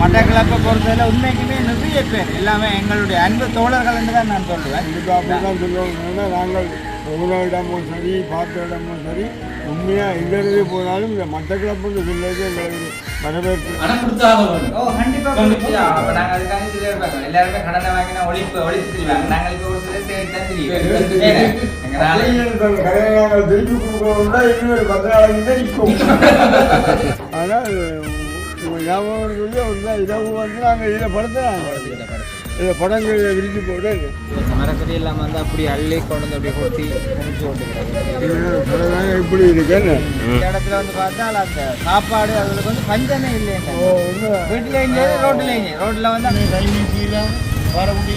மட்டக்களப்பை பொறுத்தவரை உண்மைக்குமே நிறைய பேர். எல்லாமே எங்களுடைய அன்பு தோழர்கள் என்று தான் நான் சொல்லுவேன். கண்டிப்பாக அப்படி தான் சொல்லுவாங்க நாங்கள் இடமும் சரி பார்த்த இடமும் சரி உண்மையாக எங்கே இருந்து போனாலும் இந்த மட்டக்கிழப்புன்னு சொல்லுறது எங்களுக்கு வரவேற்பு. எல்லாருமே கடனை வாங்கினா ஒழிப்பு ஒழிப்பு நாங்கள் இப்போ ஒரு சில தான் தெரியும். நாங்கள் திருப்பி கொடுக்கணும்னா பத்து நாளைக்கு தான் ஆனால் உங்கள் ஞாபகம் சொல்லி ஒரு நாள் இரவு வந்து நாங்கள் இதில் படுத்துறாங்க இதில் படங்கள் விரிச்சு போட்டு மரக்கறி எல்லாம் வந்து அப்படி அள்ளி கொண்டு வந்து அப்படி கொட்டி முடிச்சு கொண்டு இப்படி இருக்குன்னு இந்த இடத்துல வந்து பார்த்தா அந்த சாப்பாடு அதுக்கு வந்து பஞ்சமே இல்லைங்க வீட்டுலேயும் சரி ரோட்லேயும் சரி ரோட்டில் வந்து அந்த ரயில் சீலாம் வரமுடி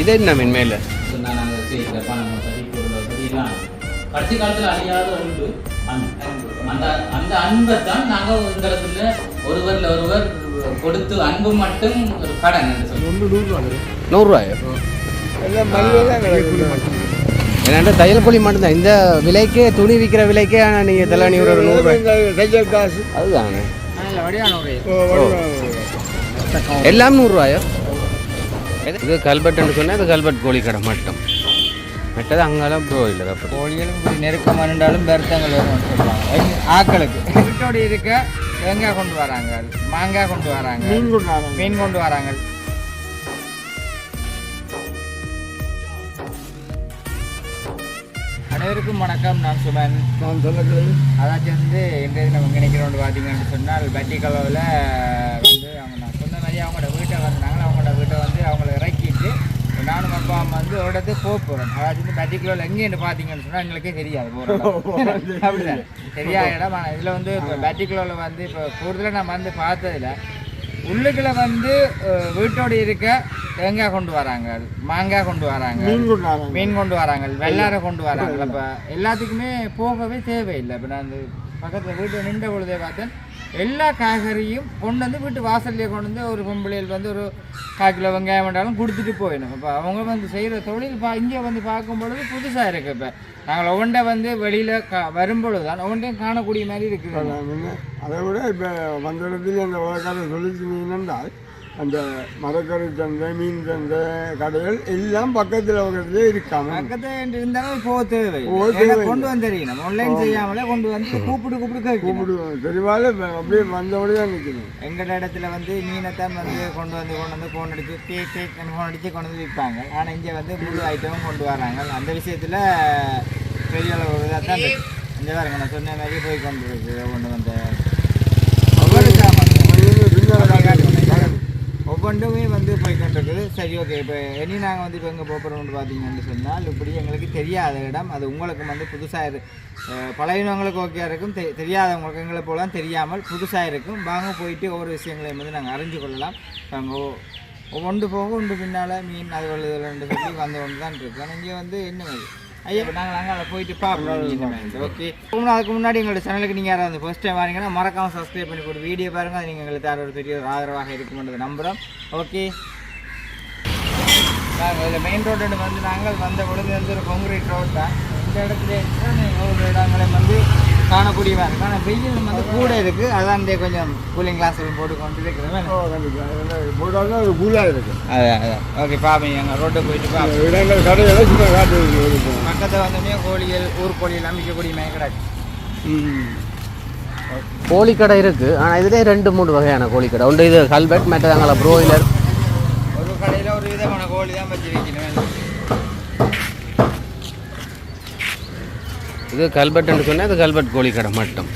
இது என்ன மென்மேல சொன்னா நாங்க செய்கிற பணமோ சரி பொருளோ சரி கடைசி காலத்துல அழியாத உண்டு. அந்த அந்த அன்பை தான் நாங்க எங்களத்துல ஒருவர்ல ஒருவர் கொடுத்து அன்பு மட்டும் ஒரு கடன் என்று சொல்லுவோம். நூறுரூவாயோ? தையல் கூலி மட்டும்தான். இந்த விலைக்கே துணி விற்கிற விலைக்கே ஆனால் நீங்கள் இதெல்லாம் ஒரு நூறுரூவாய் காசு. அதுதானே. எல்லாம் நூறுரூவாயோ? இது கல்பட்டுன்னு சொன்னால் இது கல்பட் கோழி கடை மட்டும். மற்றது அங்கெல்லாம் ப்ரோ இல்லை கோழிகளும் இப்படி நெருக்கமாக நின்றாலும் பெருத்தங்கள் வரும்னு சொல்லுவாங்க ஆக்களுக்கு வீட்டோடு இருக்க தேங்காய் கொண்டு வராங்க மாங்காய் கொண்டு வராங்க மீன் கொண்டாங்க மீன் கொண்டு வராங்க அனைவருக்கும் வணக்கம் நான் சுமன் நான் சொல்லக்கிறது அதாச்சும் வந்து இன்றைய தினம் எங்கே நிற்கிறோம்னு பார்த்தீங்கன்னு சொன்னால் பட்டி கலவில் வந்து அவங்க நான் சொன்ன மாதிரி அவங்களோட வீட்டை வந்தாங்க அவங்களோட வீட்டை வந்து அவங்கள இறக்கிட்டு நானும் அப்பா அம்மா வந்து ஒரு இடத்துக்கு போக போகிறோம் அதாச்சும் வந்து பட்டி கலவில் எங்கேன்னு பார்த்தீங்கன்னு சொன்னால் எங்களுக்கே தெரியாது. அப்படிதான். தெரியாத இடம். ஆனால் இதில் வந்து இப்போ பட்டி கலவில் வந்து இப்போ கூடுதலாக நான் வந்து பார்த்ததில்ல. உள்ளுக்குள்ள வந்து வீட்டோடு இருக்க தேங்காய் கொண்டு வராங்க மாங்காய் கொண்டு வராங்க மீன் கொண்டு வராங்க. வெள்ளாரை கொண்டு வராங்க. அப்போ எல்லாத்துக்குமே போகவே தேவையில்லை. இப்போ நான் அந்த பக்கத்தில் வீட்டு நின்ற பொழுதே பார்த்தேன். எல்லா காய்கறியும் கொண்டு வந்து வீட்டு வாசல்லையே கொண்டு வந்து ஒரு பொம்பளையில் வந்து ஒரு கால் கிலோ வெங்காயம் வேண்டாலும் கொடுத்துட்டு போயிடும் இப்போ அவங்க வந்து செய்கிற தொழில் பா இங்கே வந்து பார்க்கும் பொழுது புதுசாக இருக்குது இப்போ. நாங்கள் ஒவ்வொன்றை வந்து வெளியில் கா வரும்பொழுது தான் ஒவ்வொன்றையும் காணக்கூடிய மாதிரி இருக்குது. அதை விட இப்போ வந்த இடத்துல அந்த உலகால சொல்லிச்சினீங்கன்னா அந்த மரக்கறி சந்தை மீன் சந்தை கடைகள் எல்லாம் பக்கத்தில் பக்கத்துலேயே இருக்காம. பக்கத்தில் இருந்தாலும் போக தேவை. கொண்டு வந்துடுறீங்க ஆன்லைன் செய்யாமலே கொண்டு வந்து கூப்பிட்டு கூப்பிட்டு கூப்பிடுவோம். தெளிவால அப்படியே வந்தபடியே தான் நிற்கணும். எங்கள் இடத்துல வந்து மீனைத்தான் வந்து கொண்டு வந்து கொண்டு வந்து ஃபோன் அடிச்சு கேக் கேக் ஃபோன் அடித்து கொண்டு வந்து விற்பாங்க. ஆனால் இங்கே வந்து முழு ஐட்டமும் கொண்டு வராங்க. அந்த விஷயத்தில் பெரிய அளவு இதாக தான் இங்கே பாருங்க நான் சொன்ன மாதிரி போய் கொண்டு இருக்கு கொண்டு வந்த ஒவ்வொரு சாமான் கொண்டுமே வந்து போய்கொண்டிருக்குது சரி ஓகே இப்போ இனி நாங்கள் வந்து இப்போ எங்கே போகிறோம்னு பார்த்தீங்கன்னு சொன்னால் இப்படி எங்களுக்கு தெரியாத இடம். அது உங்களுக்கு வந்து புதுசாக இரு பழையவங்களுக்கு ஓகேயாக இருக்கும். தெ தெரியாதவங்களுக்கு எங்களை போலாம் தெரியாமல் புதுசாக இருக்கும். வாங்க போயிட்டு ஒவ்வொரு விஷயங்களையும் வந்து நாங்கள் அறிஞ்சு கொள்ளலாம். நாங்கள் ஒன்று போக ஒன்று பின்னால் மீன் அது வழுதுலன்னு சொல்லி வந்து ஒன்று தான் இருக்கு ஆனால் இங்கே வந்து என்ன ஐயா நாங்கள் அங்கே போயிட்டு பார்ப்போம். ஓகே அதுக்கு முன்னாடி எங்களோட சேனலுக்கு நீங்கள் யாராவது ஃபர்ஸ்ட் டைம் வரீங்கன்னா மறக்காமல் சப்ஸ்கிரைப் பண்ணி போட்டு வீடியோ பாருங்கள் அது நீங்கள் எங்களுக்கு தர ஒரு பெரிய ஆதரவாக இருக்கும்ன்றது நம்புகிறோம் ஓகே நாங்கள் இதில் மெயின் ரோடு வந்து நாங்கள் வந்த பொழுது வந்து ஒரு கான்கிரீட் ரோட் தான். இந்த இடத்துல ஒரு இடங்களை வந்து காணக்கூடிய மாதிரி இருக்கும் ஆனால் வெயில் வந்து கூட இருக்குது அதான் இந்த கொஞ்சம் கூலிங் கிளாஸ் போட்டு கொண்டு ஒரு கூலாக இருக்கு. அதான் அதான். ஓகே பாப்பீங்க எங்கள் ரோட்டை போயிட்டு இடங்கள் கடையெல்லாம் சும்மா பக்கத்தில் வந்தோடனே கோழிகள் ஊர் கோழிகள் அமைக்கக்கூடிய மேக்கடாச்சு கோழி கடை இருக்குது ஆனால் இதுலேயே ரெண்டு மூணு வகையான கோழி கடை ஒன்று இது கல்பட் மற்றதாங்களா ப்ரோயிலர் ஒரு கடையில் ஒரு விதமான கோழி தான் வச்சு வைக்கணும் இது கல்பட்டுன்னு சொன்னால் இது கல்பட் கோழி கடை மட்டும்.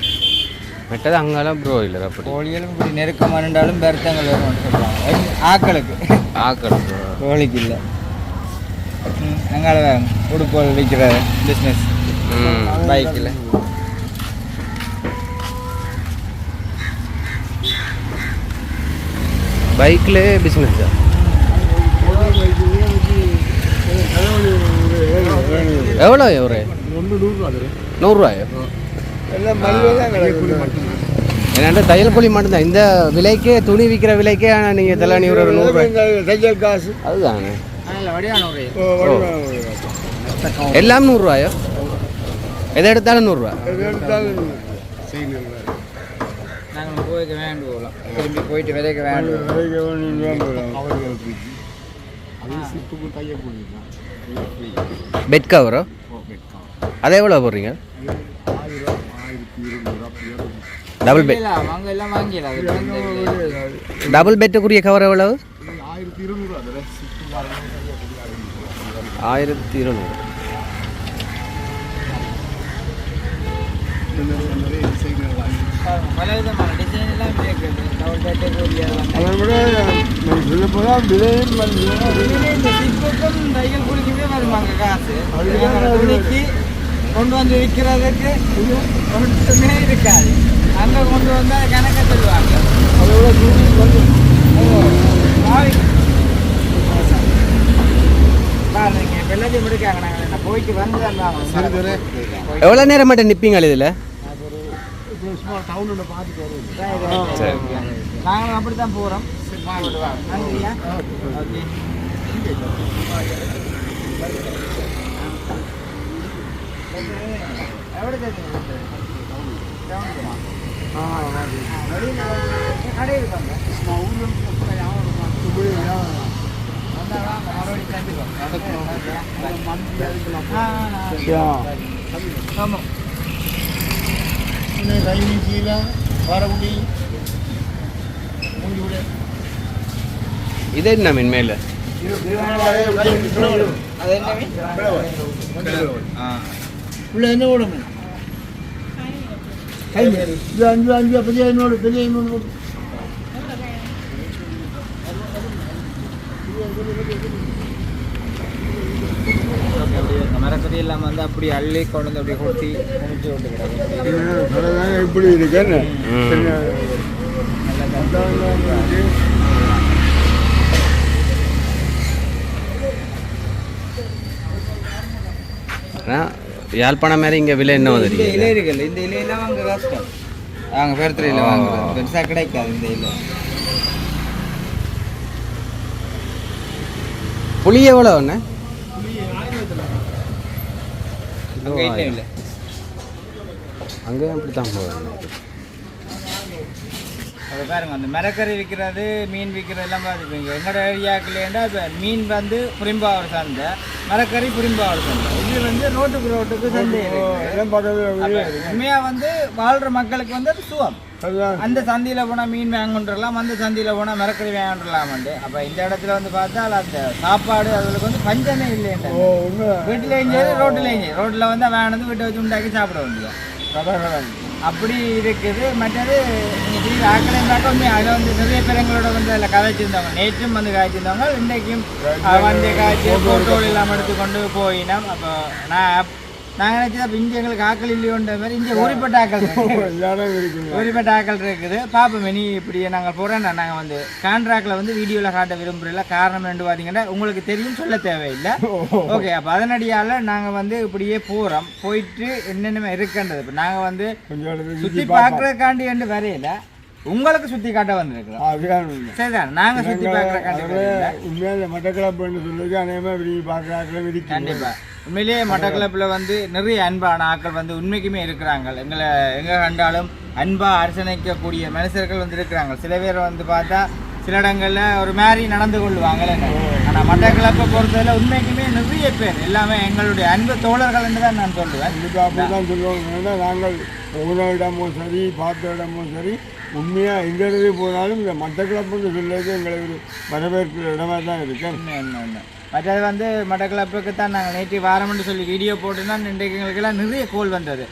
மற்றது அங்கெல்லாம் ப்ரோயிலர் அப்படி. கோழிகளும் இப்படி நெருக்கமாக நின்றாலும் பெருத்தங்கள் வரும்னு சொல்லுவாங்க. ஆக்களுக்கு. ஆக்கள் கோழிக்கு இல்லை. அங்கால உடுப்போல் விற்கிற பிஸ்னஸ் பைக்கில் பைக்கில் பிஸ்னஸ் எவ்வளோ ஒரு? நூறுரூவாயோ? ஏன்னா தையல் கூலி மட்டும்தான். இந்த விலைக்கே துணி விற்கிற விலைக்கே ஆனால் நீங்கள் நீ ஒரு நூறுரூவாய் தையல் காசு. அதுதானே. எல்லாம் நூறுரூவாயோ எதை எடுத்தாலும் நூறுரூவா நாங்கள் போய்க்க வேண்டும் போகலாம் திரும்பி போயிட்டு விதைக்க வேண்டும் விதைக்க வேண்டியது பெட் கவரோ அது எவ்வளோ போடுறீங்க டபுள் பெட் டபுள் பெட்டுக்குரிய கவர் எவ்வளவு ஆயிரத்தி இருநூறு ஆயிரத்தி இருநூறு. வந்து தையல் காசு கொண்டு வந்து விற்கிறதுக்கு ஒன்றுமே இருக்காது அங்கே கொண்டு வந்தால் கணக்கை சொல்லுவாங்க விட கூலி வந்து பாவி. பாருங்க இப்போ எல்லாத்தையும் முடிக்காங்க நாங்கள் என்ன போயிட்டு வந்து தான் வாங்க. போயிட்டு எவ்வளோ நேரம் மட்டும் நிற்பீங்க இதில். நாங்களும் போகிறோம் ஓகே எவ்வளோ தேர்ந்தீங்க கடை இருக்காங்க வந்தா வாங்க மறுபடியும் சந்திப்போம் ஆமாம் கைநீச்சியில் வரமுடி மூஞ்சி இது என்ன மீன் மேல? அது என்ன மீன் உள்ள இது அஞ்சு அஞ்சு பெரிய ஐநூறு பெரிய ஐநூறு மரக்கறி வந்து அப்படி அள்ளி கொண்டு வந்து அப்படி கொட்டி கிடக்கு இப்படி இருக்கேன்னு யாழ்ப்பாணம் மாதிரி இங்கே விலை என்ன வந்துருக்கு இலை இருக்குல்ல இந்த இலையெல்லாம் வாங்க கஷ்டம். வாங்க பெருத்துறையில் வாங்குறது. பெருசாக கிடைக்காது இந்த இலை. புளி எவ்வளோ ஒன்று அங்கே இல்லை இல்லை அங்கேயும் அப்படி தான் போவேன் அது பாருங்க அந்த மரக்கறி விற்கிறது மீன் விற்கிறது எல்லாம் பார்த்துப்பீங்க. எங்களோட ஏரியாக்குள்ளேண்டா இப்போ மீன் வந்து புரிம்பாவூர் சந்தை மரக்கறி சந்தை இது வந்து ரோட்டுக்கு ரோட்டுக்கு சந்தை உண்மையா வந்து வாழ்ற மக்களுக்கு வந்து அது சுகம். அந்த சந்தையில் போனால் மீன் வாங்கிட்டுலாம் அந்த சந்தையில் போனால் மரக்கறி வாங்கிட்டுலாமண்டு அப்போ இந்த இடத்துல வந்து பார்த்தா அந்த சாப்பாடு அதுக்கு வந்து பஞ்சமே இல்லைன்ற வீட்டிலையும் சரி ரோட்டிலையும் சரி. ரோட்டில் வந்து வேணது வீட்டை வச்சு உண்டாக்கி சாப்பிட வேண்டியது அப்படி இருக்குது. மற்றது நீங்கள் திரும்பி ஆக்கலையும் பார்க்க உண்மை அதில் வந்து நிறைய பேர் எங்களோட வந்து அதில் கதைச்சிருந்தவங்க. நேற்றும் வந்து காய்ச்சிருந்தவங்க இன்றைக்கும் வந்து காய்ச்சி ஃபோட்டோ இல்லாமல் எடுத்துக்கொண்டு போயினோம். அப்போ நான் நான் நினச்சது இங்கே எங்களுக்கு ஆக்கள் இல்லையோன்ற மாதிரி இங்கே ஊறிப்பட்ட ஆக்கள் ஊறிப்பட்ட ஆக்கள் இருக்குது. பார்ப்போம் இனி இப்படி நாங்கள் போகிறோம் நாங்கள் வந்து கான்ட்ராக்டில் வந்து வீடியோவில் காட்ட விரும்புகிறல காரணம் என்று பார்த்தீங்கன்னா உங்களுக்கு தெரியும் சொல்ல தேவையில்லை. ஓகே அப்போ அதனடியால் நாங்கள் வந்து இப்படியே போகிறோம் போயிட்டு என்னென்ன இருக்குன்றது. இப்போ நாங்கள் வந்து சுற்றி பார்க்குறதுக்காண்டி என்று வரையில. உங்களுக்கு சுற்றி காட்ட வந்திருக்கிறோம். சரிதான் நாங்கள் சுற்றி பார்க்குறதுக்காண்டி வரையில உண்மையாக மட்டக்கிழப்புன்னு சொல்லிட்டு அநேகமாக விரும்பி பார்க்குறாங்களே விரிக்கும் கண்டிப்பா. உண்மையிலேயே மட்டக்களப்பில் வந்து நிறைய அன்பான ஆட்கள் வந்து உண்மைக்குமே இருக்கிறாங்க. எங்களை எங்கே கண்டாலும் அன்பா அரசணைக்கக்கூடிய மனுஷர்கள் வந்து இருக்கிறாங்க. சில பேர் வந்து பார்த்தா சில இடங்கள்ல ஒரு மாதிரி நடந்து கொள்வாங்கல்ல ஆனால் மட்டக்களப்பை பொறுத்தவரை உண்மைக்குமே நிறைய பேர் எல்லாமே எங்களுடைய அன்பு தோழர்கள் என்று தான் நான் சொல்லுவேன். கண்டிப்பாக அப்படி தான் சொல்லுவாங்க ஏன்னா நாங்கள் போன இடமும் சரி பார்த்த இடமும் சரி உண்மையாக இடத்துக்கு போனாலும் இந்த மட்டக்கிழப்புன்னு சொல்லுறது எங்களுக்கு ஒரு வரவேற்கிற இடமா தான் உண்மை, உண்மை, உண்மை. மற்றது வந்து மட்டக்களப்புக்கு தான் நாங்கள் நேற்று வாரம்னு சொல்லி வீடியோ போட்டுனா இன்றைக்கு எங்களுக்கெல்லாம் நிறைய கோல் வந்தது.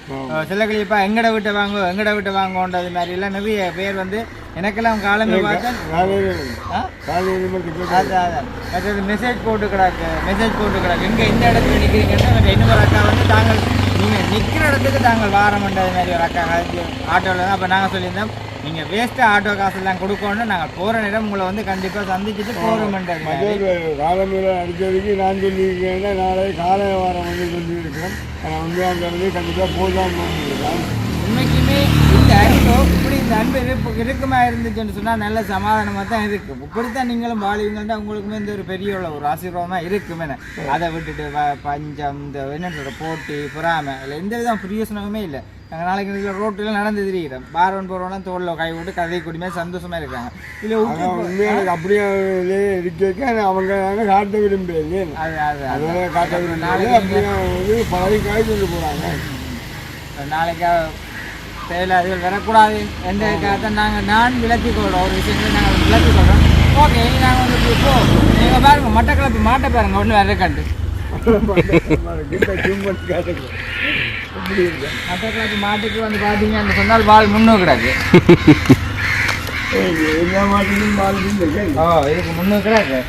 சில கிளிப்பா எங்கட விட்டு வாங்கோ எங்கட விட்டு வாங்கோன்றது மாதிரி எல்லாம் நிறைய பேர் வந்து எனக்கெல்லாம் காலமே பார்த்தா காலையில் ஆ? காலையில் மட்டும் அதான் அதான். மற்றது மெசேஜ் போட்டு கிடக்கு மெசேஜ் போட்டு கிடக்கு. எங்கே இந்த இடத்துல நிற்கிறீங்கன்னா இன்னொரு அக்கா வந்து தாங்கள் நீங்கள் நிற்கிற இடத்துக்கு தாங்கள் வாரம்ன்றது மாதிரி ஒரு அக்கா ஆட்டோவில் தான் அப்போ நாங்கள் சொல்லியிருந்தோம். நீங்கள் வேஸ்ட்டாக ஆட்டோ காசெல்லாம் கொடுக்கணும் நாங்கள் போகிற நேரம் உங்களை வந்து கண்டிப்பாக சந்திச்சுட்டு போகிறோம்ன்றது காலமையில் அடித்ததுக்கு நான் சொல்லியிருக்கேன்னா நாளை காலை வாரம் வந்து சொல்லியிருக்கிறேன் ஆனால் உண்மையாக அந்த கண்டிப்பாக போதான் அன்போ இருப்பு இருக்குமா இருந்துச்சுன்னு சொன்னால் நல்ல சமாதானமாக தான் இருக்கு. இப்படித்தான் நீங்களும் வாழ்வீங்கன்னா உங்களுக்குமே இந்த ஒரு பெரிய உள்ள ஒரு ஆசீர்வாதமாக இருக்குமே அதை விட்டுட்டு பஞ்சம் இந்த என்ன சொல்ற போட்டி பொறாமை இல்லை எந்த விதம் பிரயோசனமுமே இல்லை. நாங்கள் நாளைக்கு இருக்கிற ரோட்டில் நடந்து திரிகிறோம் பாரவன் போகிறோம்னா தோளில் கை விட்டு கதை குடிமே சந்தோஷமாக இருக்காங்க. இல்லை உண்மையாக அப்படியே இருக்க அவங்க நாங்கள் காட்ட விரும்பல அது அது அது. அதனால காட்ட விரும்பல. அப்படியே காய்ச்சி கொண்டு போகிறாங்க நாளைக்கு தேவையில்லாதவர்கள் வரக்கூடாது. எந்த தான் நாங்கள் நான் விளக்கி கொள்கிறோம். ஒரு விஷயங்களை நாங்கள் விளக்கி கொள்கிறோம். ஓகே நாங்கள் வந்து இப்போ நீங்கள் பாருங்க மட்டக்களப்பு மாட்டை பாருங்க ஒன்று வேறு கண்டு. மட்டக்களப்பு மாட்டுக்கு வந்து பார்த்தீங்கன்னு சொன்னால் வால் முன்னூறு கிடக்கு. எல்லா மாட்டிலும் பால் ஓ இதுக்கு முன்னூறு கிடக்கு.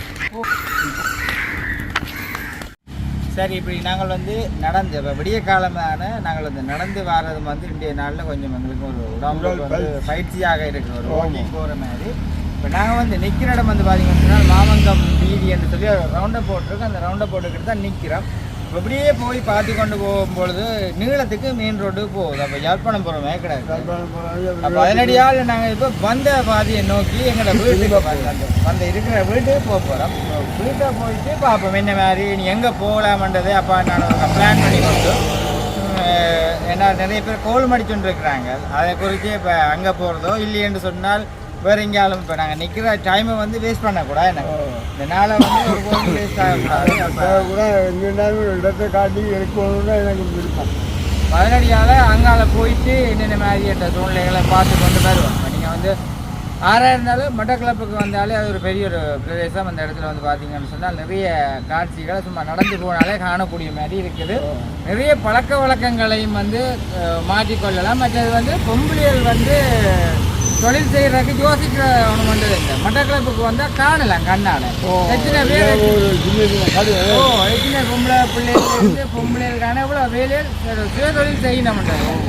சரி இப்படி நாங்கள் வந்து நடந்து இப்போ விடிய காலமான நாங்கள் வந்து நடந்து வர்றது வந்து இன்றைய நாளில் கொஞ்சம் எங்களுக்கு ஒரு வந்து பயிற்சியாக இருக்கு ஒரு வாக்கிங் போகிற மாதிரி. இப்போ நாங்கள் வந்து நிற்கிற இடம் வந்து பார்த்தீங்கன்னு மாமங்கம் வீதி என்று சொல்லி ரவுண்டை போட்டிருக்கு. அந்த ரவுண்டை போட்டுக்கிட்டு தான் நிற்கிறோம் இப்ப இப்படியே போய் பார்த்து கொண்டு போகும்பொழுது நீளத்துக்கு மெயின் ரோடு போகுது. அப்போ யாழ்ப்பாணம் போகிறோமே கிடையாது. அப்போ அதனடியால் நாங்கள் இப்போ வந்த பாதையை நோக்கி எங்களோட வீட்டுக்கு. வந்த இருக்கிற வீட்டுக்கு போக போகிறோம் வீட்டை போயிட்டு பார்ப்போம் என்ன மாதிரி நீ எங்கே போகலாமன்றதை அப்போ நான் பிளான் பண்ணி உம், ஏன்னா நிறைய பேர் கோல் மடிச்சுட்டு இருக்கிறாங்க. அதை குறித்து இப்போ அங்கே போகிறதோ இல்லையென்று சொன்னால் வேறு எங்கேயாலும் இப்போ நாங்கள் நிற்கிற டைமை வந்து வேஸ்ட் பண்ணக்கூடாது இந்த நாளை வந்து ஒரு வேஸ்ட் ஆகக்கூடாது கூட எங்கேனாலும் ஒரு இடத்தை காட்டி எடுக்கணும்னு எனக்கு விருப்பம் பதினடியால் அங்கால போயிட்டு என்னென்ன மாதிரியான சூழ்நிலைகளை பார்த்து கொண்டு வருவோம். நீங்கள் வந்து ஆறாக இருந்தாலும் மட்டக்களப்புக்கு வந்தாலே அது ஒரு பெரிய ஒரு பிரதேசம். அந்த இடத்துல வந்து பார்த்தீங்கன்னு சொன்னால் நிறைய காட்சிகளை சும்மா நடந்து போனாலே காணக்கூடிய மாதிரி இருக்குது. நிறைய பழக்க வழக்கங்களையும் வந்து மாற்றிக்கொள்ளலாம். மற்றது வந்து பொம்பளைகள் வந்து தொழில் செய்யறதுக்கு யோசிக்கிற ஒன்று பண்ணுறது இல்லை மட்டக்களப்புக்கு வந்தால் காணலாம் கண்ணால். எத்தனை பேர் ஓ எத்தனை பொம்பளை பிள்ளைகள் இருந்து பொம்பளைகளுக்கான எவ்வளோ வேலையில் சுய தொழில் செய்யணும்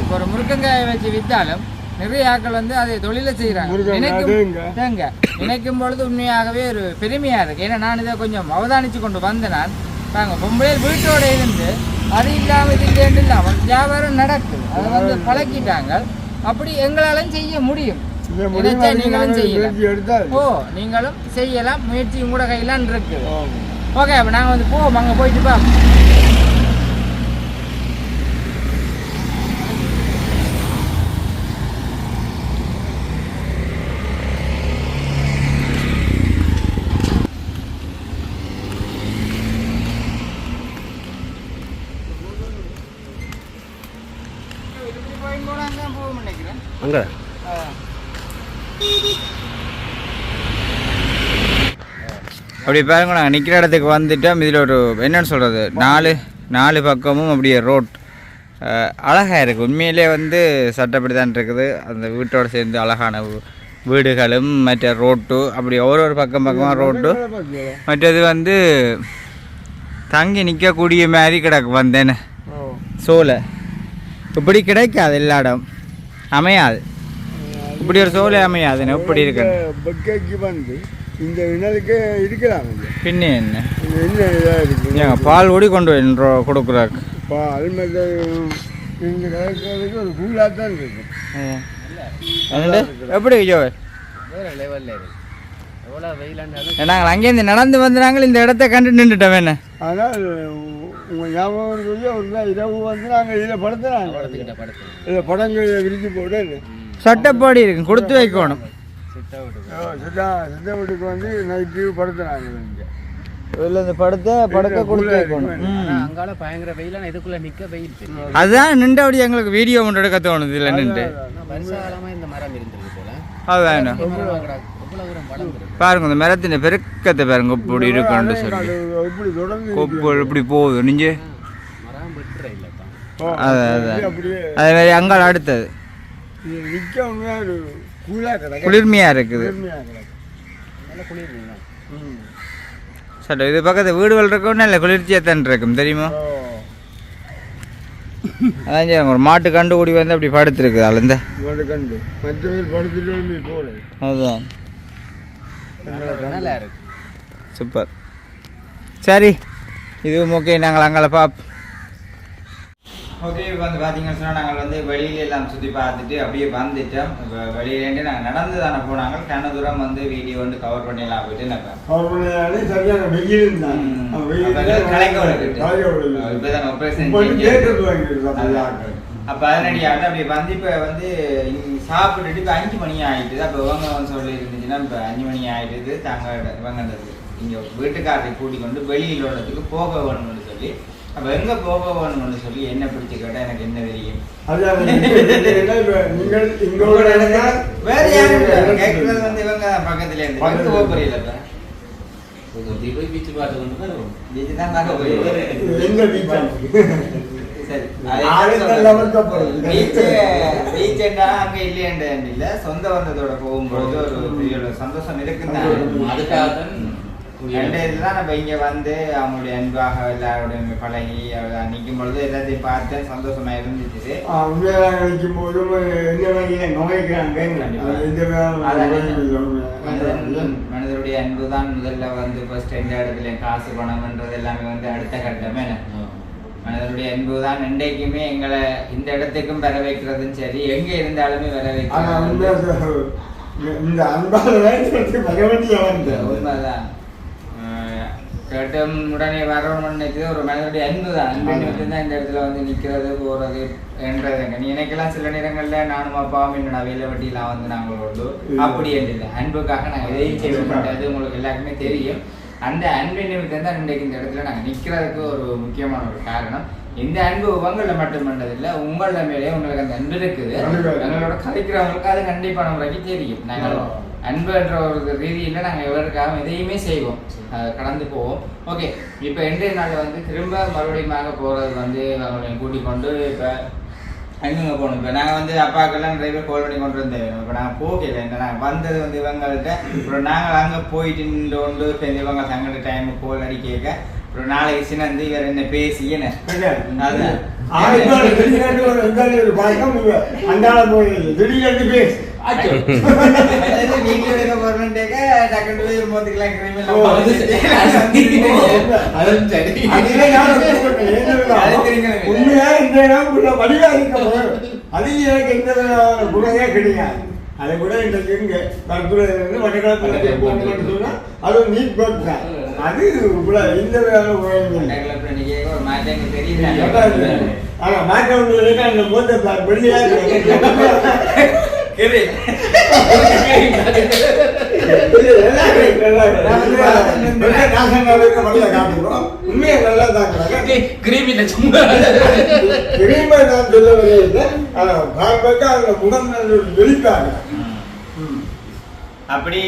இப்போ ஒரு முருக்கங்காயை வச்சு விற்றாலும் நிறைய ஆட்கள் வந்து அதை தொழிலை செய்கிறாங்க நினைக்கும் நினைக்கும் பொழுது உண்மையாகவே ஒரு பெருமையாக இருக்குது ஏன்னா நான் இதை கொஞ்சம் அவதானித்து கொண்டு வந்தேன் நான் பாருங்க பொம்பளை வீட்டோட இருந்து அது இல்லாமல் இது இல்லைன்னு இல்லாமல் வியாபாரம் நடக்குது. அதை வந்து பழக்கிட்டாங்க. அப்படி எங்களாலும் செய்ய முடியும். நினைச்சா நீங்களும் செய்யலாம். ஓ நீங்களும் செய்யலாம். முயற்சியும் கூட கையிலான் இருக்குது ஓகே அப்போ நாங்கள் வந்து போவோம். அங்கே போயிட்டு பா அங்கே அப்படி பாருங்க நாங்கள் நிற்கிற இடத்துக்கு வந்துட்டோம். இதில் ஒரு என்னன்னு சொல்கிறது நாலு நாலு பக்கமும் அப்படியே ரோட் அழகாக இருக்குது உண்மையிலே வந்து சட்டப்படி தான் இருக்குது. அந்த வீட்டோட சேர்ந்து அழகான வீடுகளும் மற்ற ரோட்டு அப்படி ஒரு ஒரு பக்கம் பக்கமாக ரோட்டு மற்றது வந்து தங்கி நிற்கக்கூடிய மாதிரி கிடக்கு வந்தேன்னு. சோலை. இப்படி கிடைக்காது எல்லா இடம். அமையாது. இப்படி ஒரு சோலை அமையாதுன்னு இப்படி இருக்கு இந்த இனலுக்கு இருக்கலாம். பின்ன என்ன? இது என்ன இதாக இருக்கு? ஏங்க பால் ஓடி கொண்டு வந்து கொடுக்குறாக்கு இப்போ அல்மேல இந்த கலக்கிறதுக்கு ஒரு கூலாக தான் என்னண்டு எப்படி ஜோ வேறு லெவலில் நாங்கள் அங்கேருந்து நடந்து வந்து நாங்கள் இந்த இடத்த கண்டு நின்றுட்டோம் என்ன? ஆனால் உங்கள் ஞாபகம் சொல்லி ஒரு நாள் இரவு வந்து நாங்கள் இதில் படுத்துனாங்க. படத்துக்கிட்ட படத்து இதில் படங்கள் விரிச்சு போட்டு சட்டப்பாடி இருக்கு கொடுத்து வைக்கணும். சித்தா சித்த வீட்டுக்கு வந்து நைட்டு படுத்துனாங்க இங்கே அதுதான் நின்றபடி எங்களுக்கு வீடியோ ஒன்று எடுக்க தோணுது இல்லை நின்று. அதுதான் பாருங்க இந்த மரத்தின் பெருக்கத்தை பாருங்க இப்படி இருக்குன்னு சொல்லி. இப்படி தொடர்ந்து கொப்பு இப்படி போகுது நீங்க அதே மாதிரி அங்கால அடுத்தது. இருக்குது. குளிர்மையாக ம். சரி இது பக்கத்து வீடுகள் இருக்கும் நல்ல குளிர்ச்சியாக தான் இருக்கும் தெரியுமா? அதான் ஒரு மாட்டு கண்டு ஓடி வந்து அப்படி படுத்துருக்கு அதுலேருந்து கண்டு. அதுதான் இருக்கு சூப்பர். சரி இதுவும் ஓகே நாங்கள் அங்கே பாப் ஓகே இப்போ வந்து பார்த்தீங்கன்னு சொன்னால் நாங்கள் வந்து வெளியில எல்லாம் சுற்றி பார்த்துட்டு அப்படியே வந்துட்டோம். இப்போ வெளியிலேருந்து நாங்கள் நடந்து தானே போனாங்க. கண்ண தூரம் வந்து வீடியோ வந்து கவர் பண்ணிடலாம் போயிட்டு நான் அவர் பண்ணாலே சரியான வெயில் தான் வெயில் தான் ஆப்ரேஷன் இப்போ. அப்போ அதனடியாக அப்படி வந்து இப்போ வந்து சாப்பிட்டுட்டு இப்போ அஞ்சு மணி ஆயிட்டுது. அப்போ இவங்க வந்து சொல்லி இருந்துச்சுன்னா இப்போ அஞ்சு மணி ஆயிட்டுது. தாங்க இவங்க இங்கே வீட்டுக்காரரை கூட்டிக் கொண்டு வெளியில் உள்ளதுக்கு போக வேணும்னு சொல்லி அப்போ எங்கே போக வேணும்னு சொல்லி என்ன பிடிச்சி கேட்டால் எனக்கு என்ன தெரியும்? நீங்கள் வேற யாரும் இல்லை. கேட்கறது வந்து இவங்க பக்கத்துல இருந்து. பக்கத்து போக புரியல சொந்த வந்ததோட போகும்போது ஒரு சந்தோஷம் இருக்குதான் அதுக்காகத்தான் ரெண்டு இதுதான் நம்ம இங்க வந்து அவங்களுடைய அன்பாக எல்லாரோடையும் பழகி நிக்கும் பொழுது எல்லாத்தையும் பார்த்தேன் சந்தோஷமா இருந்துச்சு நிற்கும் போதும் வகையில எந்த இல்லை. மனிதன் மனிதனுடைய அன்பு தான் முதல்ல வந்து ஃபர்ஸ்ட் எந்த இடத்துல காசு பணம்ன்றது எல்லாமே வந்து அடுத்த கட்டமே மனிதனுடைய அன்பு தான் இன்றைக்குமே எங்களை இந்த இடத்துக்கும் வர வைக்கிறதும் சரி எங்க இருந்தாலுமே வர வைக்கிறது இந்த வந்த உண்மைதான். கேட்டும் உடனே வரணும்னு நினைச்சது ஒரு மனிதனுடைய அன்பு தான். அன்பு மட்டும்தான் இந்த இடத்துல வந்து நிக்கிறது போறது என்றதுங்க நீ எனக்கெல்லாம் சில நேரங்கள்ல நானும் அப்பாவும் என்னோட வேலை வட்டியெல்லாம் வந்து நாங்கள் உண்டு அப்படி இல்லை. அன்புக்காக நாங்கள் எதையும் செய்ய மாட்டது உங்களுக்கு எல்லாருக்குமே தெரியும். அந்த அன்பு நிமித்தம் தான் இன்றைக்கு இந்த இடத்துல நாங்கள் நிற்கிறதுக்கு ஒரு முக்கியமான ஒரு காரணம். இந்த அன்பு உங்களில் மட்டும் பண்ணதில்லை உங்களோட மேலே உங்களுக்கு அந்த அன்பு இருக்குது. எங்களோட கதைக்கிறவங்களுக்கு அது கண்டிப்பான முறைக்கு தெரியும். நாங்கள் அன்புன்ற ஒரு ரீதியில் நாங்கள் எவருக்காகவும் எதையுமே செய்வோம் கடந்து போவோம் ஓகே இப்போ இன்றைய நாள் வந்து திரும்ப மறுபடியும் போகிறது வந்து அவங்களை கூட்டிக் கொண்டு இப்போ எங்கெங்க போகணும் இப்போ நாங்கள் வந்து அப்பாக்கெல்லாம் நிறைய பேர் கால் பண்ணி கொண்டு வந்தேன் இப்போ நாங்கள் போகல இந்த நாங்கள் வந்தது வந்து இவங்கள்ட்ட அப்புறம் நாங்கள் அங்கே போயிட்டு நின்று கொண்டு இப்போ இவங்க தங்கிட்ட டைம் கால் அடி கேட்க அப்புறம் நாளைக்கு சின்னந்து இவர் என்ன பேசி என்ன அதுதான் ஒரு பழக்கம் இவ அந்தாள போய் திடீர்னு பேசு தெரியுங்களே. உண்மையா இந்த வடிவா இருக்க. அது எனக்கு எந்த குறையே கிடையாது அதை கூட இன்றைக்கு இங்க கற்பூரம் இருந்து வடகிழக்கு போகணும்னு சொன்னா அது நீட் பர்க் தான் அது கூட எந்த விதமான குறையும் இல்லை ஒரு மாற்றம் தெரியல ஆனா மாற்ற ஒன்று அந்த மூத்த பிளாக் வெள்ளியா உண்மையை நல்லா தாக்குறாங்க. சும்மா. தெரியுமா நான் சொல்ல முகம் வெளிப்பாடு அப்படி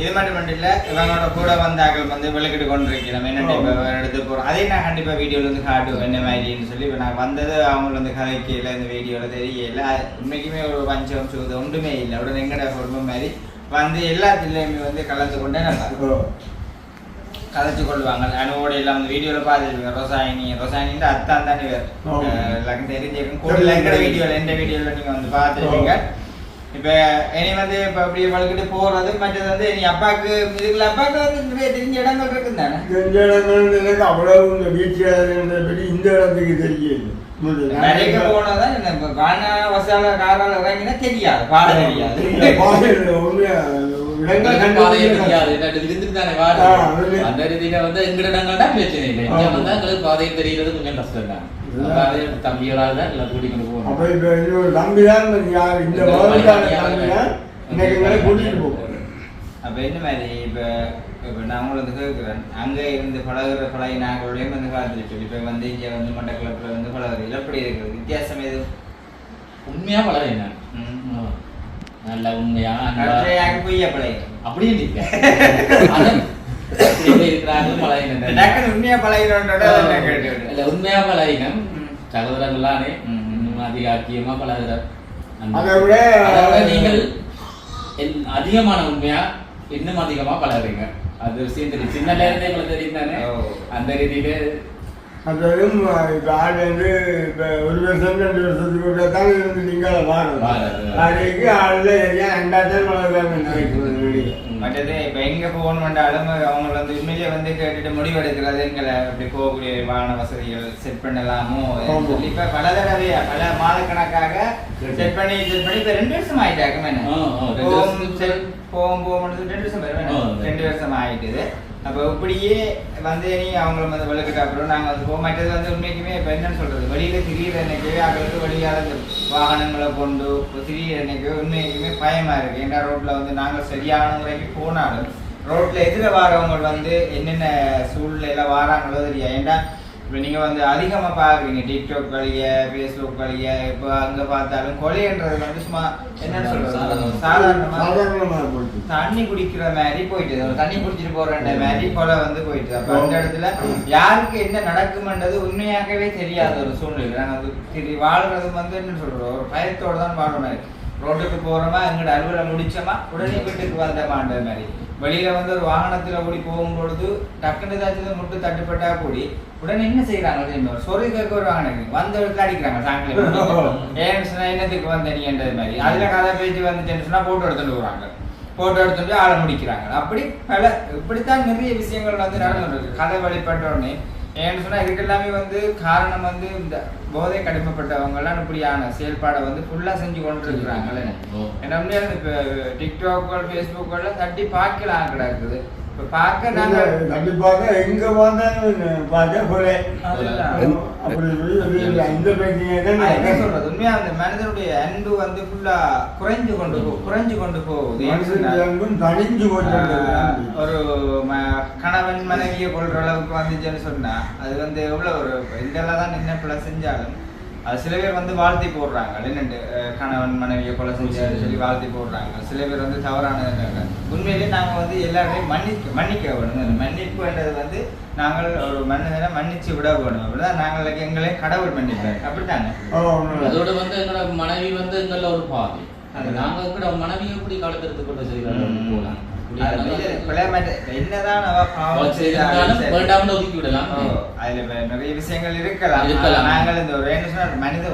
இது மட்டும் இல்ல இவங்களோட கூட வந்தாக்கள் வந்து விளக்கிட்டு கொண்டிருக்கிறோம். என்ன இப்ப வேற இடத்துக்கு போறோம்? அதே நான் கண்டிப்பா வீடியோல வந்து காட்டுவோம் என்ன மாதிரின்னு சொல்லி. இப்ப நான் வந்தது அவங்க வந்து கதைக்கல இந்த வீடியோல தெரியல. உண்மைக்குமே ஒரு பஞ்சம் சூது ஒன்றுமே இல்லை. உடனே எங்கட குடும்பம் மாதிரி வந்து எல்லாத்துலயுமே வந்து கலந்து கொண்டே நல்லா கதைச்சு கொள்வாங்க. அனுவோட எல்லாம் வந்து வீடியோல பார்த்துருக்கீங்க ரொசாயினி ரொசாயினின்ற அத்தான் தானே வேறு. எல்லாருக்கும் தெரிஞ்சிருக்கும் கூட எங்கட வீடியோல எந்த வீடியோல நீங்க வந்து பார்த்துருக்கீங்க இப்ப இனி வந்து இப்ப அப்படியே வளர்க்கிட்டு போறது மற்றது வந்து நீ அப்பாக்கு இதுக்குள்ள அப்பாக்கு வந்து நிறைய தெரிஞ்ச இடங்கள் இருக்கும் தானே இந்த இடங்கள் எனக்கு அவ்வளவு இந்த வீட்டில் பற்றி இந்த இடத்துக்கு தெரியல நிறைய போனதான் என்ன காண வசால காரால இறங்கினா தெரியாது பாட தெரியாது. பாதையே தெரியாது. இருந்துட்டு அந்த ரீதியில வந்து எங்கட இடங்கள்னா பிரச்சனை இல்லை. இங்க ஆமா. வந்தா எங்களுக்கு பாதையும் தெரியறது கொஞ்சம் கஷ்டம் தான். தம்பிகளால எல்லாம் அப்ப. இப்ப இந்த இன்னைக்கு கூட்டிட்டு போகும் என்ன மாதிரி இப்ப உங்களை வந்து கேட்கிறேன் அங்க இருந்து பழகுற பழகி நாங்களோடையும் வந்து பார்த்துட்டு இப்ப வந்து இங்க வந்து மண்டக்கிழப்புல வந்து பழகுறது எப்படி இருக்குது வித்தியாசம் எதுவும் உண்மையா பழகிறேன் நான். நல்ல உண்மையா. டக்குனு உண்மையா இல்ல, உண்மையா பழகினேன். ம். சகோதரங்களானே. இன்னும் அதிக ஆக்கியமா பழகுறார் நீங்கள் அதிகமான உண்மையா இன்னும் அதிகமா பழகுறீங்க அது விஷயம் தெரியும். சின்னல இருந்தே உங்களுக்கு தெரியும் தானே. அந்த ரீதியில அதுவும் இப்ப ஆள் வந்து இப்ப ஒரு வருஷம் ரெண்டு வருஷத்துக்கு கூட தான் இருந்து நீங்க வாரம் வாரம். அதுக்கு ஆள்ல ஏன் ரெண்டாயிரம் மற்றது இப்போ எங்கே போகணுமென்றாலும் அவங்க வந்து உண்மையிலேயே வந்து கேட்டுட்டு முடிவெடுக்கிறது எங்களை இப்படி போகக்கூடிய வாகன வசதிகள் செட் பண்ணலாமோ. சொல்லி இப்போ பல தடவையா பல மாதக்கணக்காக செட் பண்ணி செட் பண்ணி இப்போ ரெண்டு வருஷம் ஆயிட்டாக்க என்ன ஆ, ஆ, ரெண்டு போகும் போகும் ரெண்டு வருஷம்? ரெண்டு வருஷம் ஆயிட்டுது. அப்போ இப்படியே வந்து நீ அவங்கள வந்து வெளுக்கிட்ட அப்புறம் நாங்கள் வந்து போக மற்றது வந்து உண்மைக்குமே இப்போ என்னன்னு சொல்கிறது வழியில் திடீர் எனக்கு அவங்களுக்கு வெளியால வாகனங்களை கொண்டு திடீர் எனக்கு உண்மைக்குமே பயமாக இருக்குது ஏன்னா ரோட்டில் வந்து நாங்கள் சரியான முறைக்கு போனாலும் ரோட்டில் எதிர வாரவங்க வந்து என்னென்ன சூழ்நிலையில் வாராங்களோ தெரியாது. ஏன்னா இப்போ நீங்க வந்து அதிகமா பாக்குறீங்க டிக்டாக் வழிய ஃபேஸ்புக் வழிய இப்போ அங்க பார்த்தாலும் கொலைன்றது வந்து சும்மா என்னன்னு சொல்றது? சாதாரணமா. சாதாரணமா சாதாரணமாக தண்ணி குடிக்கிற மாதிரி போயிட்டு. ஒரு தண்ணி குடிச்சிட்டு போற மாதிரி கொலை வந்து போயிட்டு. அப்ப அந்த இடத்துல யாருக்கு என்ன நடக்கும்ன்றது உண்மையாகவே தெரியாத ஒரு சூழ்நிலை. நாங்க வந்து திரி- வாழ்றது வந்து என்ன சொல்றோம் ஒரு பயத்தோட தான் வாழ்ற மாதிரி ரோட்டுக்கு போறோமா எங்கட அலுவலை முடிச்சோமா உடனே வீட்டுக்கு வந்தமான்ற மாதிரி. வெளியில வந்து ஒரு வாகனத்துல ஓடி போகும்பொழுது டக்குன்னு ஏதாச்சும் முட்டு தட்டுப்பட்டா கூடி உடனே என்ன செய்யறாங்க தெரியுமா? சொறி கேட்க வருவாங்க எனக்கு வந்த இடத்துல அடிக்கிறாங்க சாயங்காலம் ஏன்னு சொன்னா என்னத்துக்கு வந்த நீன்றது மாதிரி. அதுல கதை பேச்சு வந்துச்சுன்னு சொன்னா போட்டோ எடுத்துட்டு போறாங்க. போட்டோ எடுத்துட்டு ஆளை முடிக்கிறாங்க. அப்படி பல இப்படித்தான் நிறைய விஷயங்கள் வந்து நடந்துருக்கு கதை வழிபட்ட உடனே ஏன்னு சொன்னா இதுக்கு எல்லாமே வந்து காரணம் வந்து இந்த போதை கடுமைப்பட்டவங்க எல்லாம் இப்படியான செயல்பாடை வந்து ஃபுல்லா செஞ்சு கொண்டு இருக்கிறாங்களே உண்மையாக இப்ப டிக்டாக் ஃபேஸ்புக் எல்லாம் தட்டி பார்க்கலாம் கிடக்குது பார்க்க நாங்க கண்டிப்பாக எங்க வந்தாலும் பார்த்தா. அப்படி இந்த சொல்றது? உண்மையா அந்த மனிதனுடைய அன்பு வந்து ஃபுல்லா குறைஞ்சு கொண்டு போ குறைஞ்சு கொண்டு போகுது. அன்பும் ஒரு ம- கணவன் மனைவியை கொள்ற அளவுக்கு வந்துச்சுன்னு சொன்னா அது வந்து எவ்வளவு ஒரு தான் என்ன பிள்ளை செஞ்சாலும் அது சில பேர் வந்து வாழ்த்தி போடுறாங்க. என்னண்டு அஹ், கணவன் மனைவியை கொலை செஞ்சாரு சொல்லி வாழ்த்தி போடுறாங்க. சில பேர் வந்து தவறானது உண்மையிலேயே நாங்க வந்து எல்லாரையும் மன்னிக்க மன்னிக்க வேணும். மன்னிப்புன்றது வந்து நாங்கள் ஒரு மனிதனை மன்னிச்சு விட வேணும். அப்படிதான் நாங்கள் எங்களே கடவுள் மன்னிப்பார். அப்படித்தானே? அதோட வந்து எங்களோட மனைவி வந்து எங்கள ஒரு பாவி அது நாங்க கூட மனைவி எப்படி காலத்திற்கு கொண்டு ஒதுக்கி விடலாம். அதுல நிறைய விஷயங்கள் இருக்கலாம். நாங்கள் இந்த ஒரு மனித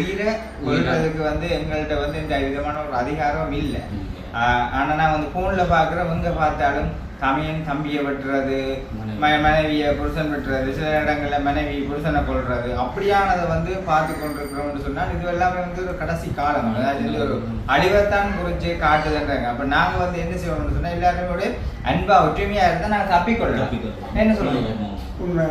உயிரை கொள்றதுக்கு வந்து எங்கள்கிட்ட வந்து இந்த விதமான ஒரு அதிகாரம் இல்லை. ஆனா நான் வந்து போன்ல பாக்குறேன். எங்க பார்த்தாலும் தமையன் தம்பியை வெட்டுறது மனைவியை புருஷன் வெட்டுறது சில இடங்கள்ல மனைவி புருஷனை கொள்றது அப்படியானதை வந்து பார்த்து கொண்டிருக்கிறோம்னு சொன்னால் இது எல்லாமே வந்து ஒரு கடைசி காலம். அதாவது வந்து ஒரு அழிவைத்தான் குறிச்சு காட்டுதுன்றாங்க. அப்ப நாங்க வந்து என்ன செய்வோம்னு சொன்னா எல்லாருமே ஒரு அன்பா ஒற்றுமையா இருந்தா நாங்க தப்பிக்கொள்ளலாம். என்ன சொல்றீங்க உண்மை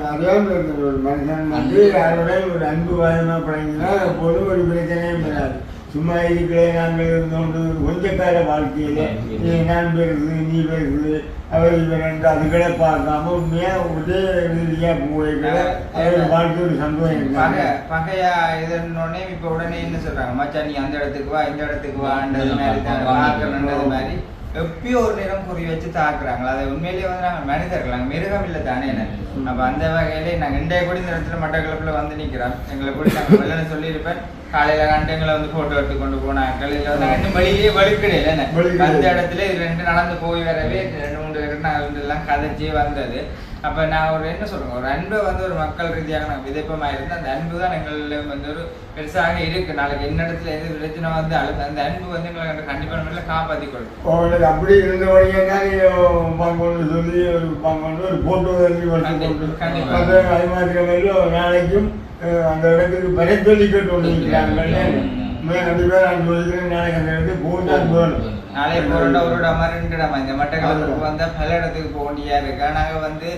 ஒரு மனுஷன் வந்து யாரோட ஒரு அன்பு வாயமா பழங்கினா எப்போதும் ஒரு பிரச்சனையும் வராது. சும்மா இருக்கிற நாங்கள் இருந்தோண்டு கொஞ்ச கால வாழ்க்கையில. நீ நான் பெருசு நீ பெருசு அவர் இவர் என்று அதுகளை பார்க்காம உண்மையா ஒரே ரீதியா போய்களை அவர் வாழ்க்கை ஒரு சந்தோஷம் பகை இருக்காங்க. பகையா இதுன்னொடனே இப்ப உடனே என்ன சொல்றாங்க? மச்சான் நீ அந்த இடத்துக்கு வா இந்த இடத்துக்கு வான்றது மாதிரி தான். மாதிரி எப்பயோ ஒரு நேரம் குறி வச்சு தாக்குறாங்களா? அது உண்மையிலேயே வந்து நாங்கள் மனிதர்கள் நாங்கள் மிருகம் இல்லை தானே என்ன? அப்ப அந்த வகையிலே நாங்கள் இன்றைய கூட இந்த இடத்துல மட்டக்களப்பில் வந்து நிக்கிறோம். எங்களை கூட நாங்கள் வெள்ளன்னு சொல்லியிருப்பேன். காலையில கண்டுங்களை வந்து போட்டோ எடுத்து கொண்டு போனாங்க இல்லை வந்து ரெண்டு என்ன? வழுக்கிடையில. அந்த இடத்துல இது ரெண்டு நடந்து போய் வரவே ரெண்டு மூணு பேருக்கு வந்து எல்லாம் கதைச்சே வந்தது. அப்ப நான் ஒரு என்ன சொல்றேன் ஒரு அன்பை வந்து ஒரு மக்கள் ரீதியாக நாங்கள் விதைப்பமா இருந்து அந்த அன்பு தான் எங்களில் வந்து ஒரு பெருசாக இருக்கு. நாளைக்கு என்ன இடத்துல எது பிரச்சனை வந்து அழுது அந்த அன்பு வந்து எங்களை கண்டிப்பா நம்ம காப்பாற்றி கொள்ளும். அப்படி இருந்த வழியே பங்கொண்டு சொல்லி ஒரு பங்கொண்டு ஒரு போட்டோ கண்டிப்பா. அது மாதிரி நாளைக்கும் அந்த இடத்துக்கு சொல்லி கேட்டு கொண்டு இருக்கிறாங்க ரெண்டு பேர் நான் சொல்லிக்கிறேன் நாளைக்கு அந்த இடத்துக்கு போதான் போகணும் நாளை போறோம்னா ஒரு இடமா ரெண்டு இடமா இந்த மட்டக்களப்புக்கு வந்தா பல இடத்துக்கு போக வேண்டியா இருக்கா. நாங்க வந்து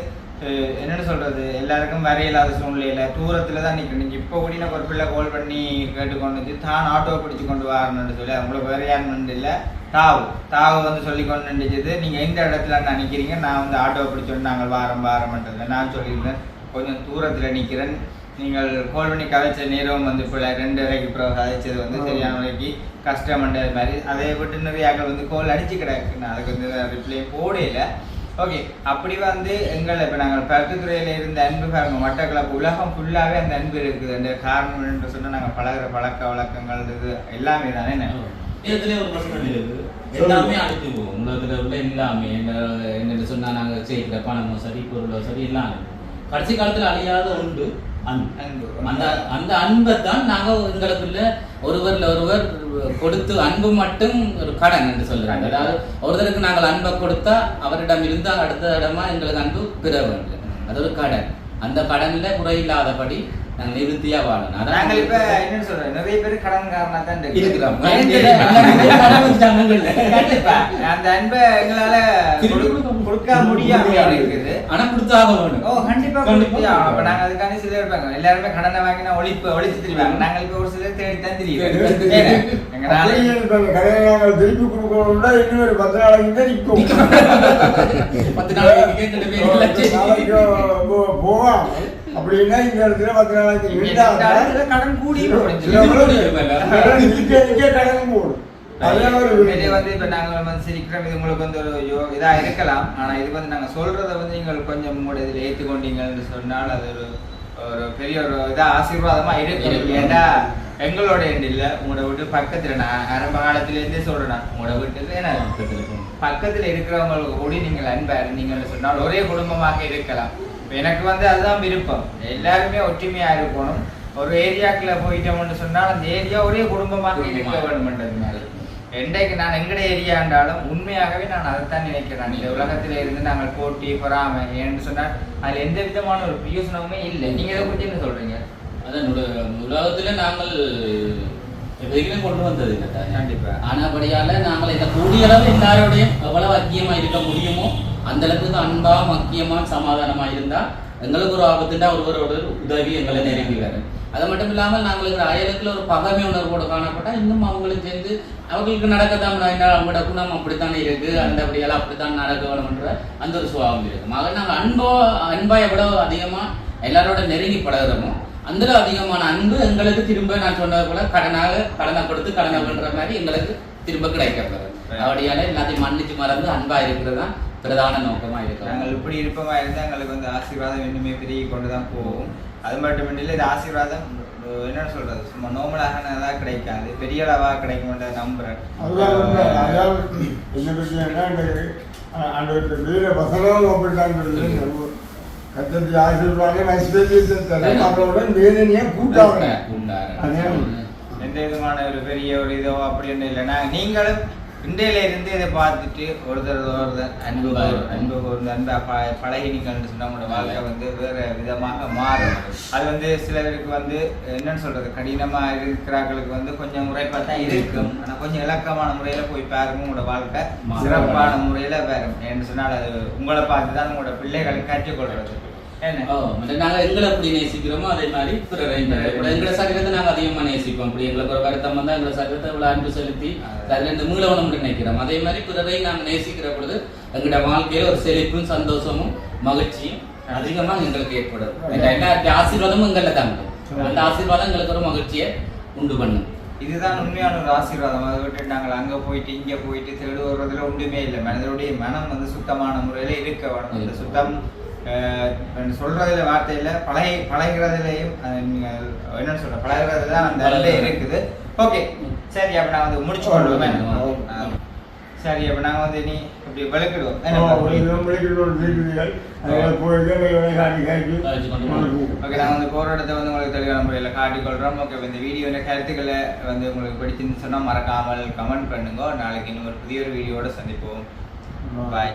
என்னன்னு சொல்றது? எல்லாருக்கும் வரையில்லாத சூழ்நிலையில தூரத்துல தான் நிக்கணும். நீங்க இப்ப கூட எனக்கு ஒரு பிள்ளை கால் பண்ணி கேட்டுக்கொண்டு வந்து தான் ஆட்டோ பிடிச்சு கொண்டு வரணும்னு சொல்லி அவங்களுக்கு வேற யாருன்னு இல்ல. தாவு. தாவு வந்து சொல்லி கொண்டு நினைச்சது நீங்க எந்த இடத்துல நான் நிக்கிறீங்க? நான் வந்து ஆட்டோ பிடிச்சோன்னு நாங்கள் வாரம் வாரம்ன்றது நான் சொல்லியிருந்தேன். கொஞ்சம் தூரத்துல நிக்கிறேன். நீங்கள் கால் பண்ணி கதைச்ச நேரம் வந்து இப்போ ரெண்டு வரைக்கும் பிறகு கதைச்சது வந்து சரியான வரைக்கும் கஷ்டம்ன்றது மாதிரி. அதை விட்டு நிறைய ஆட்கள் வந்து கால் அடிச்சு கிடக்கு. நான் அதுக்கு வந்து ரிப்ளை போடையில ஓகே அப்படி வந்து எங்களை இப்போ நாங்கள் பருத்துத்துறையில் இருந்த அன்பு பாருங்க மட்டக்களப்பு உலகம் ஃபுல்லாகவே அந்த அன்பு இருக்குது. அந்த காரணம் என்று சொன்னால் நாங்கள் பழகுற பழக்க வழக்கங்கள் இது எல்லாமே தானே என்ன? இதுல ஒரு பிரச்சனை இருக்குது எல்லாமே அழித்து போகும். உலகத்துல உள்ள எல்லாமே என்ன என்னன்னு சொன்னா நாங்க செய்கிற பணமோ சரி பொருளோ சரி எல்லாம். கடைசி காலத்துல அழியாத உண்டு அன்பு. அந்த அந்த அன்பை தான் நாங்க எங்களுக்குள்ள ஒருவர்ல ஒருவர் கொடுத்து அன்பு மட்டும் ஒரு கடன் என்று சொல்றாங்க. அதாவது ஒருத்தருக்கு நாங்கள் அன்பை கொடுத்தா அவரிடம் இருந்து அடுத்த இடமா எங்களுக்கு அன்பு பெற வேண்டும் அது ஒரு கடன். அந்த கடன்ல குறையில்லாதபடி நாங்கள் நிறுத்தியா வாழணும். நாங்கள் இப்ப என்ன சொல்றோம் நிறைய பேர் கடன்காரனா தான் இருக்கிறோம். கண்டிப்பா. அந்த அன்பை எங்களால கொடுக்க முடியாம இருக்குது. ஆனா கொடுத்தாக வேணும் ஓ கண்டிப்பா கண்டிப்பா. கொடுத்தியா அப்ப நாங்க அதுக்காண்டி சிலர் இருப்பாங்க. எல்லாருமே கடனை வாங்கினா ஒழிப்பு ஒழிச்சு திரிவாங்க. இப்ப ஒரு சிலர் தேடி தெரியும் தான் திருப்பி கொடுக்கணும்னா இன்னும் ஒரு பத்து நாளைக்கு தான் நிற்கும். பத்து நாளைக்கு கேட்டு பேர் நாளைக்கு போ- போவாங்க. அப்படின்னா இந்த இடத்துல பத்து கடன் கூடி கடன் வந்து இப்ப நாங்க வந்து சிரிக்கிறோம். இது உங்களுக்கு வந்து ஒரு யோ- இதா இருக்கலாம். ஆனா இது வந்து நாங்க சொல்றத வந்து நீங்கள் கொஞ்சம் கூட இதுல ஏத்துக்கொண்டீங்கன்னு சொன்னால் அது ஒரு ஒரு பெரிய ஒரு இதா ஆசீர்வாதமா இருக்கும். ஏன்னா எங்களோட end இல்ல உங்களோட வீட்டு பக்கத்துல நான் ஆரம்ப காலத்துல இருந்தே சொல்றேன் உங்களோட வீட்டுல ஏன்னா பக்கத்துல. இருக்கிறவங்களுக்கு கூட நீங்கள் அன்பா இருந்தீங்கன்னு சொன்னால் ஒரே குடும்பமாக இருக்கலாம். எனக்கு வந்து அதுதான் விருப்பம். எல்லாருமே ஒற்றுமையா இருக்கணும் ஒரு ஏரியாக்குள்ள போயிட்டோம்னு சொன்னால் அந்த ஏரியா ஒரே குடும்பமாக இருக்க மாதிரி என்றைக்கு நான் எங்கட ஏரியாண்டாலும் உண்மையாகவே நான் அதைத்தான் நினைக்கிறேன். இந்த உலகத்துல இருந்து நாங்கள் போட்டி பொறாமை ஏன்னு சொன்னால் அதுல எந்த விதமான ஒரு பிரயோசனமுமே இல்லை. நீங்க இதை பத்தி என்ன சொல்றீங்க? அதான் உல- உலகத்துல நாங்கள் எதையுமே கொண்டு வந்தது இல்லை. கண்டிப்பா. ஆனபடியால நாங்கள் இந்த கூடிய அளவு எல்லாரோடையும் எவ்வளவு ஐக்கியமா இருக்க முடியுமோ அந்த அளவுக்கு அன்பா மக்கியமா சமாதானமா இருந்தா எங்களுக்கு ஒரு ஆபத்துண்டா ஒருவரோட உதவி எங்களை நெருங்கி வரும் அது மட்டும் இல்லாமல் நாங்கள் இருக்கிற அயலுக்குள்ள ஒரு பகமை உணர்வோடு காணப்பட்டா இன்னும் அவங்களும் சேர்ந்து அவங்களுக்கு நடக்கத்தான் அவங்களோட குணம் அப்படித்தானே இருக்கு அந்த அப்படியெல்லாம் அப்படித்தான் நடக்க வேணும்ன்ற அந்த ஒரு சுபாவம் இருக்கு. ஆக நாங்கள் அன்போ அன்பா எவ்வளவு அதிகமா எல்லாரோட நெருங்கி பழகுறோமோ அந்த அதிகமான அன்பு எங்களுக்கு திரும்ப நான் சொன்னது போல கடனாக கடனை கொடுத்து கடனை பண்ற மாதிரி எங்களுக்கு திரும்ப கிடைக்கிறது அப்படியால எல்லாத்தையும் மன்னிச்சு மறந்து அன்பா இருக்கிறது தான் பிரதான நோக்கமா நாங்கள் இருக்கிறோம் இப்படி இருப்பமா இருந்தா எங்களுக்கு வந்து ஆசீர்வாதம் இன்னுமே பெருகி கொண்டு தான் போகும் அது மட்டும் இல்லை இது ஆசீர்வாதம் என்ன சொல்றது? சும்மா நோமலாக கிடைக்காது. பெரிய அளவா கிடைக்கும் நம்புறேன். என்ன வீர வசனம் கத்தத்தை ஆசீர்வாதம் வேதனையை கூட்டாங்க அதே எந்த விதமான ஒரு பெரிய ஒரு இதோ அப்படின்னு இல்லைன்னா நீங்களும் இன்றையில இருந்து இதை பார்த்துட்டு ஒருத்தர் ஒருத்தர் அன்பு அன்பு கூர்ந்து அன்பா ப- பழகினீங்கன்னு சொன்னா உங்களோட வாழ்க்கை வந்து வேற விதமாக மாறும். அது வந்து சிலருக்கு வந்து என்னன்னு சொல்றது? கடினமா இருக்கிறவங்களுக்கு வந்து கொஞ்சம் முறைப்பா தான் இருக்கும். ஆனா கொஞ்சம் இலக்கமான முறையில போய் பாருங்க உங்களோட வாழ்க்கை. சிறப்பான முறையில வரும். என்று சொன்னால் அது உங்களை பார்த்து தான் உங்களோட பிள்ளைகள் என்ன மற்ற நாங்க எங்களை எப்படி நேசிக்கிறோமோ அதே மாதிரி பிறரை கூட எங்களை சரீரத்தை நாங்க அதிகமா நேசிப்போம். அப்படி எங்களுக்கு ஒரு வருத்தம் வந்தா எங்களை இவ்வளவு அன்பு செலுத்தி அதுல இருந்து மூலவனம் நினைக்கிறோம். அதே மாதிரி பிறரை நாங்க நேசிக்கிற பொழுது எங்களோட வாழ்க்கையில ஒரு செழிப்பும் சந்தோஷமும் மகிழ்ச்சியும் அதிகமா எங்களுக்கு ஏற்படும். இந்த ஆசீர்வாதமும் எங்கள்ல தாங்க அந்த ஆசீர்வாதம் எங்களுக்கு ஒரு மகிழ்ச்சியை உண்டு பண்ணும். இதுதான் உண்மையான ஒரு ஆசீர்வாதம். அதை விட்டு நாங்கள் அங்க போயிட்டு இங்க போயிட்டு தேடு வர்றதுல ஒன்றுமே இல்லை. மனிதனுடைய மனம் வந்து சுத்தமான முறையில இருக்க வேணும் அந்த சுத்தம் சொல்றதுல வார்த்தையில பழகி பழகிறதுலையும் என்னன்னு சொல்ற பழகிறதுல தான் அந்த இருக்குது. ஓகே. சரி அப்ப நான் வந்து முடிச்சு கொள்வோமே. சரி அப்ப நாங்க வந்து நீ இப்படி விளக்கிடுவோம். என்ன? ஓகே நான் வந்து இடத்த வந்து உங்களுக்கு தெளிவான முறையில் காட்டிக்கொள்கிறோம் ஓகே இந்த வீடியோட கருத்துக்களை வந்து உங்களுக்கு பிடிச்சிருந்து சொன்னால் மறக்காமல் கமெண்ட் பண்ணுங்க. நாளைக்கு இன்னும் ஒரு புதிய ஒரு வீடியோட சந்திப்போம். பாய்